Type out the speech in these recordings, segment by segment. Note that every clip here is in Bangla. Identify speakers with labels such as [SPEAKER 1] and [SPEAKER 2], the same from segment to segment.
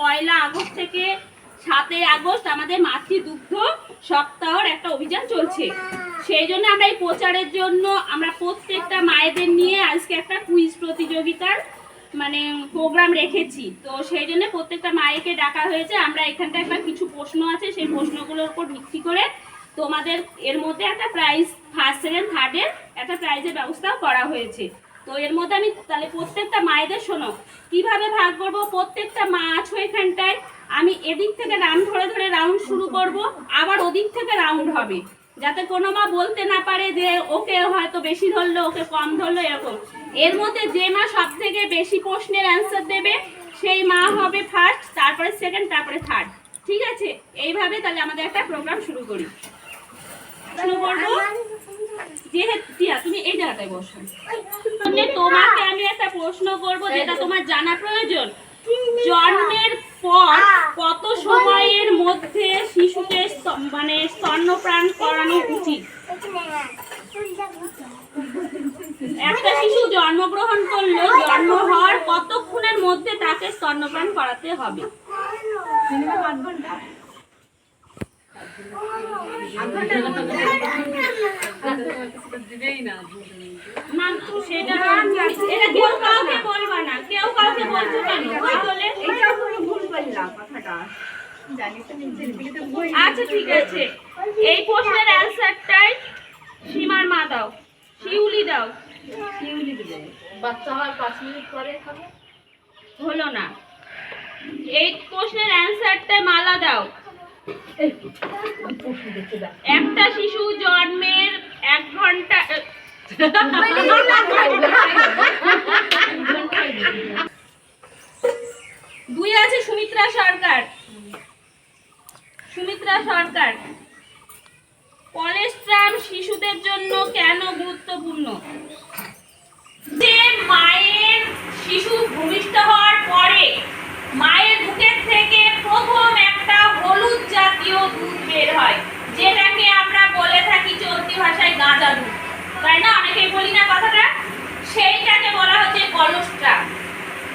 [SPEAKER 1] পয়লা আগস্ট থেকে সাতই আগস্ট আমাদের মাতৃদুগ্ধ সপ্তাহর একটা অভিযান চলছে। সেই জন্য আমরা এই প্রচারের জন্য আমরা প্রত্যেকটা মায়েদের নিয়ে আজকে একটা কুইজ প্রতিযোগিতার মানে প্রোগ্রাম রেখেছি। তো সেই জন্য প্রত্যেকটা মায়েকে ডাকা হয়েছে। আমরা এখানটা একটা কিছু প্রশ্ন আছে, সেই প্রশ্নগুলোর উপর ভিত্তি করে তোমাদের এর মধ্যে একটা প্রাইজ ফার্স্ট সেকেন্ড থার্ডের একটা প্রাইজের ব্যবস্থাও করা হয়েছে। তো এর মধ্যে আমি তাহলে প্রত্যেকটা মায়েদের শোনো, কীভাবে ভাগ করব? প্রত্যেকটা মা আছো এখানটায়। আমি এদিক থেকে রাউন্ড ধরে ধরে রাউন্ড শুরু করব, আবার ওদিক থেকে রাউন্ড হবে। যাতে কোনো মা বলতে না পারে যে ওকে হয়তো বেশি ধরলো, ওকে কম ধরলো, এরকম। এর মধ্যে যে মা সব থেকে বেশি প্রশ্নের অ্যান্সার দেবে, সেই মা হবে ফার্স্ট তারপরে সেকেন্ড তারপরে থার্ড ঠিক আছে? এইভাবে তাহলে আমাদের একটা প্রোগ্রাম শুরু করি। শুরু করব। যেহেতু এই জায়গাটায় বসো তাহলে তোমাকে আমি একটা প্রশ্ন করব যেটা তোমার জানা প্রয়োজন। জন্মের পর কত সময়ের মধ্যে শিশুকে মানে স্তন্যপান করানো উচিত? একটা শিশু জন্মগ্রহণ করল জন্ম হওয়ার কতক্ষণের মধ্যে তাকে স্তন্যপান করাতে হবে? আচ্ছা ঠিক আছে। এই প্রশ্নের অ্যান্সারটাই সীমার মা দাও। শিউলি দাও।
[SPEAKER 2] বাচ্চা হওয়ার পাঁচ মিনিট পরে খাব?
[SPEAKER 1] হলো না। এই প্রশ্নের অ্যান্সারটাই মালা দাও। একটা শিশু জন্মের এক ঘণ্টা দুই আছে সুমিত্রা সরকার। সুমিত্রা সরকার। কলেস্ট্রাম শিশুদের জন্য কেন গুরুত্বপূর্ণ যে মায়ের শিশু ভূমিষ্ঠ হওয়ার পরে মায়ের বুকের থেকে প্রথম একটা হলুদ জাতীয় দুধ বের হয় যেটাকে আমরা বলে থাকি চলতি ভাষায় গাঁজা দুধ তাই না অনেকেই বলি না কথাটা সেইটাকে বলা হচ্ছে কলস্ট্রাম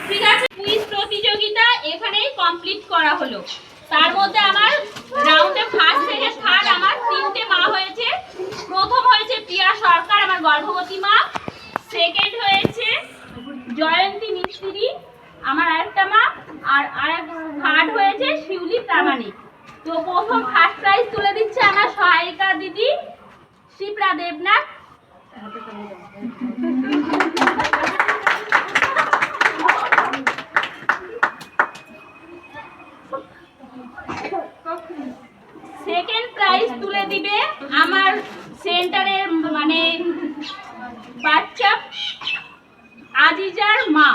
[SPEAKER 1] ঠিক আছে কুইজ প্রতিযোগিতা এখানেই কমপ্লিট করা হলো। তার মধ্যে আমার রাউন্ডে ফার্স্ট থেকে থার্ড আমার তিনটে মা হয়েছে। প্রথম হয়েছে প্রিয়া সরকার, আমার গর্ভবতী মা। সেকেন্ড হয়েছে জয়ন্তী মিস্ত্রি, আমার আরেকটা মা। আর আরেক থার্ড হয়েছে শিউলি প্রামাণিক। তো প্রথম ফার্স্ট প্রাইজ তুলে দিচ্ছে আমার সহায়িকা দিদি, শিপ্রা দেবনাথ সেকেন্ড প্রাইজ তুলে দিবে আমার সেন্টারের মানে বাচ্চা আজিজার মা।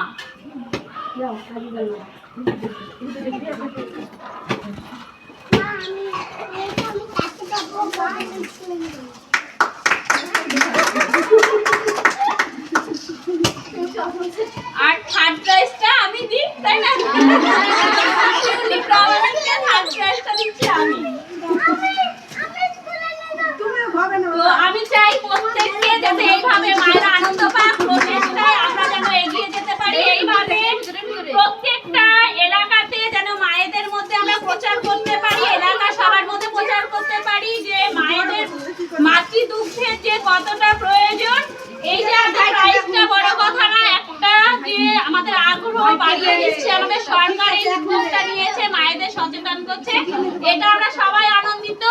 [SPEAKER 1] আর থার্ড প্রাইজটা আমি দিই তাই না শিউলি প্রামাণিককে থার্ড প্রাইজটা দিচ্ছি আমি তো আমি চাই প্রত্যেককে যাতে এইভাবে মায়েরা আনন্দ পাক, প্রচেষ্টায় আমরা যেন এগিয়ে যেতে পারি। এইভাবে প্রত্যেকটা এলাকাতে যেন মায়েদের মধ্যে আমরা প্রচার করতে পারি, এলাকা সবার মধ্যে প্রচার করতে পারি যে মায়েদের মাতৃদুগ্ধের যে কতটা প্রয়োজন, এই যে প্রাইসটা বড় কথা না, একটা যে আমাদের আগ্রহ বাড়িয়ে দিচ্ছে, আমাদের সরকার এই উদ্যোগটা নিয়েছে, মায়েদের সচেতন করছে। এটা আমরা সবাই আনন্দিত।